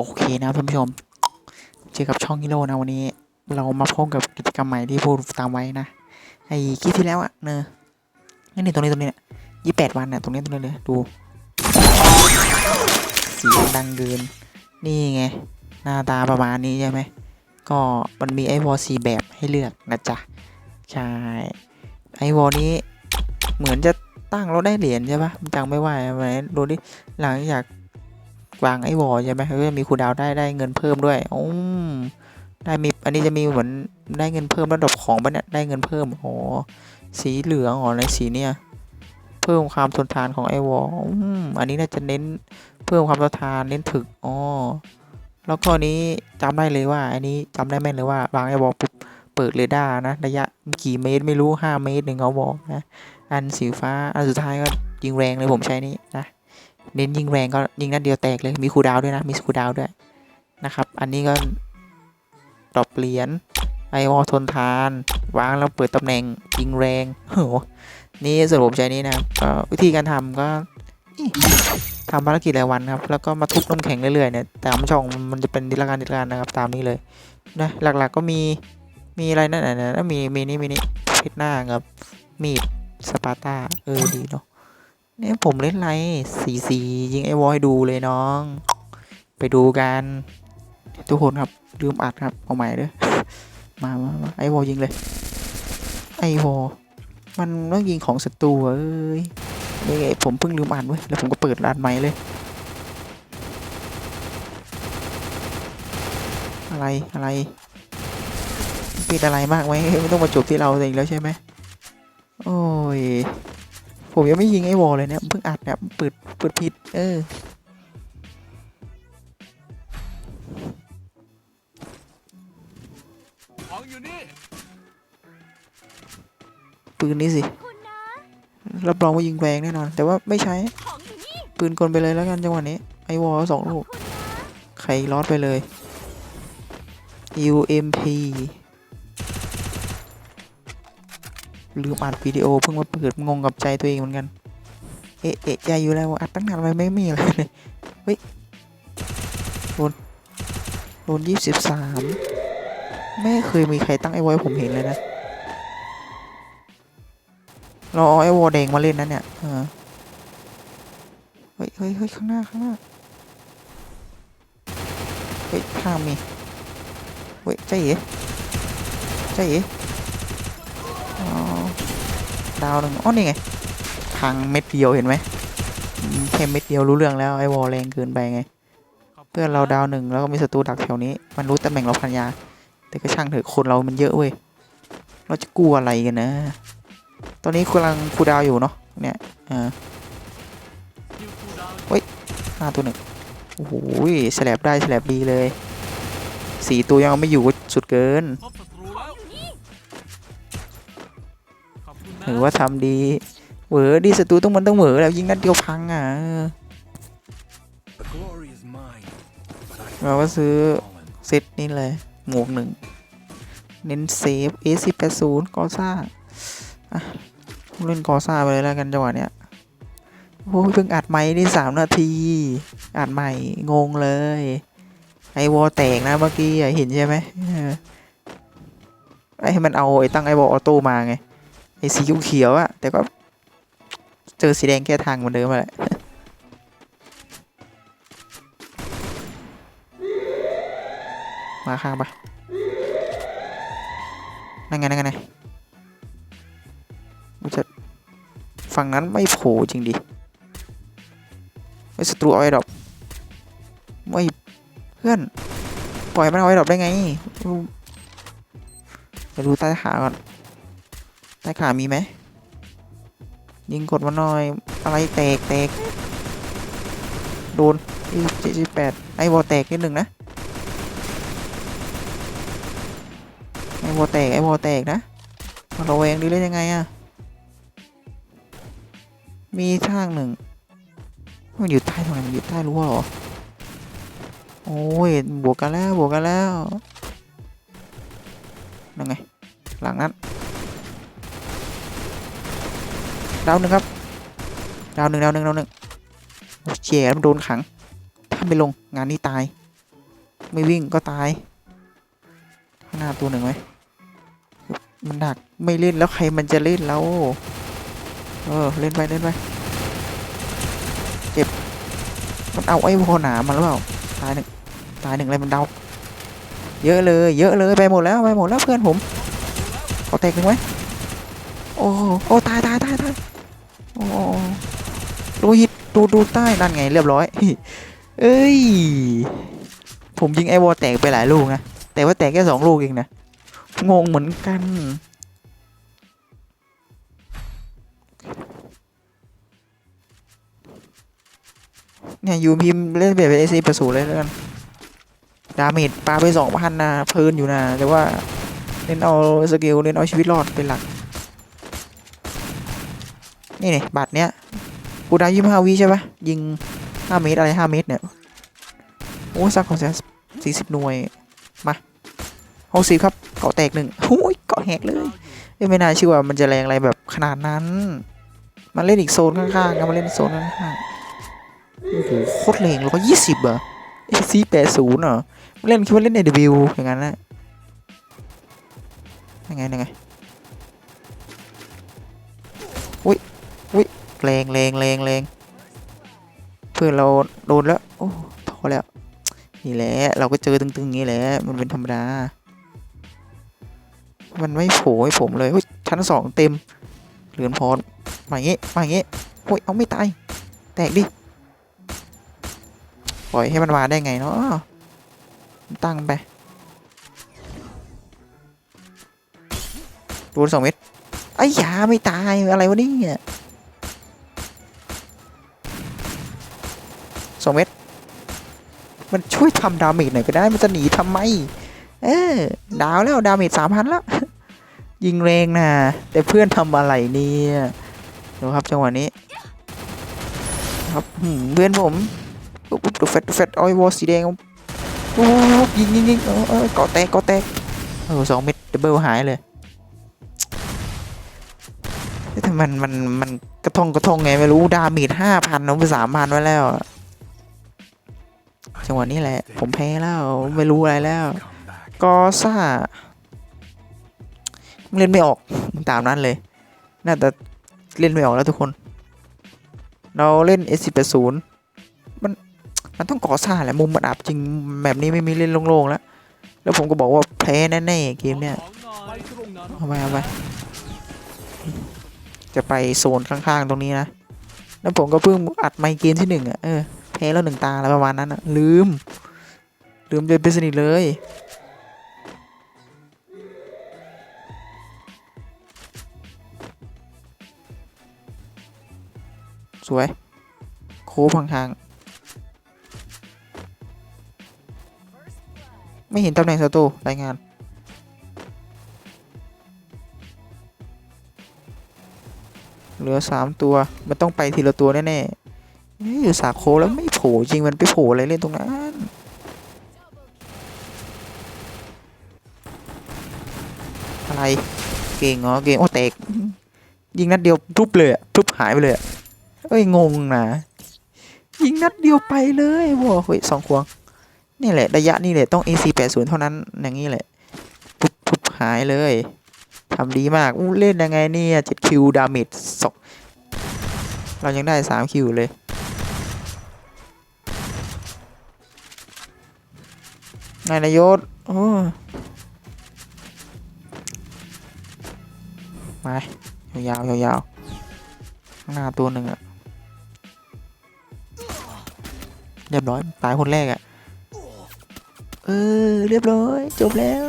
โอเคนะครับท่านผู้ชม เจอกับช่องฮิโร่นะวันนี้ เรามาพบกับกิจกรรมใหม่ที่พูดตามไว้นะ ไอ้คลิปที่แล้วอะเนอะนี่ตรงนี้ตรงนี้เนี่ยยี่แปดวันเนี่ยตรงนี้ตรงนี้เลยดูเสียงดังเกิน นี่ไง หน้าตาประมาณนี้ใช่ไหม ก็มันมีไอวอลสีแบบให้เลือกนะจ๊ะ ใช่ไอวอลนี้เหมือนจะตั้งเราได้เหรียญใช่ปะจังไม่ว่าไหมดูดิหลังจาก วางไอวอลใช่ไหมก็จะมีคูดาวได้ได้เงินเพิ่มด้วยอืมได้มีอันนี้จะมีเหมือนได้เงินเพิ่มระดับของปะเนี่ยได้เงินเพิ่มโอ้สีเหลืองอ๋อในสีเนี่ยเพิ่มความทนทานของไอวอลอืมอันนี้น่าจะเน้นเพิ่มความทนทานเน้นถึกอ๋อแล้วก็อันนี้จำได้เลยว่า อันนี้จำได้แม่นเลยว่าวางไอ้บอลปุ๊บเปิดเรดาร์นะระยะกี่เมตรไม่รู้ห้าเมตรหนึ่งเขาบอกนะอันสีฟ้าอันสุดท้ายก็ยิงแรงเลยผมใช้นี้นะ เน้นยิงแรงก็ยิงนัดเดียวแตกเลย มีคูดาวด้วยนะ มีคูดาวด้วยนะครับ อันนี้ก็ดรอปเหรียญไอวอลทนทานวางแล้วเปิดตำแหน่งยิงแรงโหนี่ส่วนผมใช้นี้นะก็วิธีการทำก็ทำภารกิจรายวันครับ แล้วก็มาทุบน้ำแข็งเรื่อยๆเนี่ยตามช่องมันจะเป็นดิลการดิลการนะครับตามนี้เลยนะหลักๆก็มีมีอะไรนั่นน่ะนะมีมีนี่มีนี่เพชรหน้ากับมีดสปาร์ตาเออดีเนาะ เนี่ยผมเล่นไรสีสียิงไอ้วอให้ดูเลยน้อง ไปดูกัน ทุกคนครับลืมอัดครับ เอาใหม่เด้อมามามาไอ้วอยิงเลย ไอ้วอมันต้องยิงของศัตรูเอ้ยนี่ไงผมเพิ่งลืมอ่านเว้ย แล้วผมก็เปิดร้านใหม่เลย อะไร อะไรปิดอะไรมากไหมไม่ต้องมาจบที่เราเองแล้วใช่ไหม โอ้ย ผมยังไม่ยิงไอ้วอลเลยเนี่ยเพิ่งอัดเนี่ยเปิดเปิดผิด เออของอยู่นี่ปืนนี้สิ รับรองว่ายิงแรงแน่นอน แต่ว่าไม่ใช่ปืนกลไปเลยแล้วกันจังหวะนี้ ไอวอลสองลูก ใครลอดไปเลย UMP ลืมอัดวิดีโอเพิ่งมาเปิดงงกับใจตัวเองเหมือนกัน เอะเอะใจอยู่แล้วอัดตั้งนานไปไม่มีอะไรเลยเฮ้ยโดนโดนยี่สิบสามไม่เคยมีใครตั้งไอ้วอลให้ผมเห็นเลยนะเราเอาไอ้วอแดงมาเล่นนะเนี่ยเออเฮ้ยเฮ้ยเฮ้ยข้างหน้าข้างหน้าเฮ้ยข้างมีเฮ้ยใจเอ๋ใจเอ๋อ๋อ ดาวหนึ่งอ๋อนี่ไงพังเม็ดเดียวเห็นไหมอืมแค่เม็ดเดียวรู้เรื่องแล้วไอ้วอลแรงเกินไปไง เพื่อนเราดาวหนึ่งแล้วก็มีศัตรูดักแถวนี้ มันรู้ตำแหน่งเราพันยา แต่ก็ช่างเถอะคนเรามันเยอะเว้ยเราจะกลัวอะไรกันนะ ตอนนี้กำลังคูดาวอยู่เนาะเนี่ยอ่าคิวคูลดาวน์ห้าตัวหนึ่งโอ้โหสแลบได้สแลบดีเลยสี่ตัวยังไม่อยู่สุดเกิน ถือว่าทำดีเหวอดีศัตรูต้องมันต้องเหวอแล้วยิงนัดเดียวพังอะเราก็ซื้อเซตนี่เลย หมวกหนึ่ง เน้นเซฟ A 1 8 0กอซ่าอะเล่นกอซ่าไปเลยแล้วกันจังหวะเนี้ยโอ้ยเพิ่งอัดใหม่ได้สามนาที อัดใหม่งงเลย ไอวอลแตกนะเมื่อกี้อะเห็นใช่ไหมไอให้มันเอาไอ้ตั้งไอวอลออโต้มาไง ไอสีเขียวอะแต่ก็เจอสีแดงแก้ทางเหมือนเดิมมาแหละมาข้างปะนั่นไงนั่นไงนั่นไมันจะฝั่งนั้นไม่โผล่จริงดิไม่ศัตรูเอาไอ้ดอกไม่เพื่อน ปล่อยมันเอาไอ้ดอกได้ไงไปดูใต้ขาก่อน ใต้ขามีไหม ยิงกดมาหน่อย อะไรแตกแตก โดนเจ็ดสิบแปดไอ้บอลแตกนิดหนึ่งนะ ไอ้วอแตก ไอ้วอแตกนะมาระแวงดีเล่นยังไงอะมีทางหนึ่ง มันอยู่ใต้ตรงไหนมันอยู่ใต้รั้วหรอ โอ้ย บวกกันแล้ว บวกกันแล้วนั่นไง หลังนั้น ดาวหนึ่งครับ ดาวหนึ่งดาวหนึ่งดาวหนึ่งโอ้ยเจ๋มันโดนขัง ถ้าไม่ลงงานนี้ตาย ไม่วิ่งก็ตาย ข้างหน้าตัวหนึ่งไหมมันหนักไม่เล่นแล้วใครมันจะเล่นแล้วเออเล่นไปเล่นไปเจ็บ มันเอาไอ้พอหนามาหรือเปล่าตายหนึ่งตายหนึ่งอะไรมันเดา เยอะเลย เยอะเลยไปหมดแล้วไปหมดแล้วเพื่อนผมขอแตกหนึ่งไว้โอ้โหโอ้ตายตายตายตาย โอ้โหดูหิดดูดูใต้นั่นไงเรียบร้อย เอ้ย ผมยิงไอวอลแตกไปหลายลูกนะ แต่ว่าแตกแค่สองลูกเองนะ งงเหมือนกันเนี่ยยูพิมเล่นแบบเอซีประสูเลยแล้วกันดาเมจปาไปสองพันนะเพลินอยู่นะ แต่ว่าเน้นเอาสกิลเน้นเอาชีวิตรอดเป็นหลัก นี่นี่บัตรเนี้ยกูดาวยี่ห้าวิใช่ปะยิงห้าเมตรอะไรห้าเมตรเนี่ย โอ้สักของเสียสี่สิบหน่วย มาหกสิบครับ เกาะแตกหนึ่งโอ้ยเกาะแหกเลยไม่น่าเชื่อว่ามันจะแรงอะไรแบบขนาดนั้น มันเล่นอีกโซนข้างๆนะมันเล่นโซนข้างๆโอ้โหโคตรแรงร้อยยี่สิบอะเอซีแปดศูนย์เหรอมันเล่นคิดว่าเล่นในเดวิวอย่างนั้นนะยังไงยังไง อุ้ยแรงแรงแรงแรงเพื่อนเราโดนแล้วโอ้พอแล้ว นี่แหละเราก็เจอตึงๆอย่างนี้แหละมันเป็นธรรมดา มันไม่โผล่ให้ผมเลยเฮ้ยชั้นสองเต็มเหลือนพรมาอย่างงี้มาอย่างงี้โอ้ยเอาไม่ตายแตกดิปล่อยให้มันมาได้ไงเนาะตั้งไปโดนสองเม็ดไอ้ยาไม่ตายอะไรวะเนี่ย องเม็ด มันช่วยทำดาเมจหน่อยก็ได้ มันจะหนีทำไม เออดาวแล้วดาเมจสามพันแล้ว ยิงแรงนะ แต่เพื่อนทำอะไรเนี่ย ดูครับจังหวะนี้ ครับเพื่อนผมปุ๊บปุ๊บดูเฟตดูเฟตออยวอสีแดงปุ๊บยิงยิงยิงเออเออเกาะแตกเกาะแตกเออสองเม็ดดับเบิลหายเลยแต่มันมันมันกระทงกระทงไงไม่รู้ดาเมจห้าพันน้องไปสามพันไว้แล้ว จังหวะนี้แหละ ผมแพ้แล้วไม่รู้อะไรแล้ว กอซ่าเล่นไม่ออกตามนั้นเลย น่าจะเล่นไม่ออกแล้วทุกคน เราเล่น S 1 8 0 มันมันต้องกอซ่าแหละมุมมันอับจริงแบบนี้ไม่มีเล่นโล่งๆแล้ว แล้วผมก็บอกว่าแพ้แน่ๆเกมเนี้ยของหน่อยไปตรงนั้นเอาไปเอาไปจะไปโซนข้างๆตรงนี้นะ แล้วผมก็เพิ่งอัดไมค์เกมที่หนึ่งอะเออ พ้แล้วหนึ่งตาอะไรประมาณนั้นอะลืม ลืมเลยเป็นสนิทเลยสวย โค้งห่างๆไม่เห็นตำแหน่งศัตรูรายงาน เหลือสามตัว มันต้องไปทีละตัวแน่ ๆ เอ้ยอยู่สาโคแล้วไม่โผล่จริงมันไปโผล่อะไรเล่นตรงนั้น อะไรเก่งเหรอเก่งโอ้แตกยิงนัดเดียวปุ๊บเลยอะปุ๊บหายไปเลยเอ้ยงงนะยิงนัดเดียวไปเลยว้าเฮ้ยสองควงนี่แหละระยะนี่แหละต้อง AC 80 เท่านั้นอย่างนี้แหละปุ๊บปุ๊บหายเลยทำดีมากอู้เล่นยังไงเนี่ย7คิวดาเมจสองเรายังได้3คิวเลย นายนายศโอ้มายาวๆยาวๆข้างหน้าตัวหนึ่งอะเรียบร้อย ตายคนแรกอะเออ เรียบร้อย จบแล้ว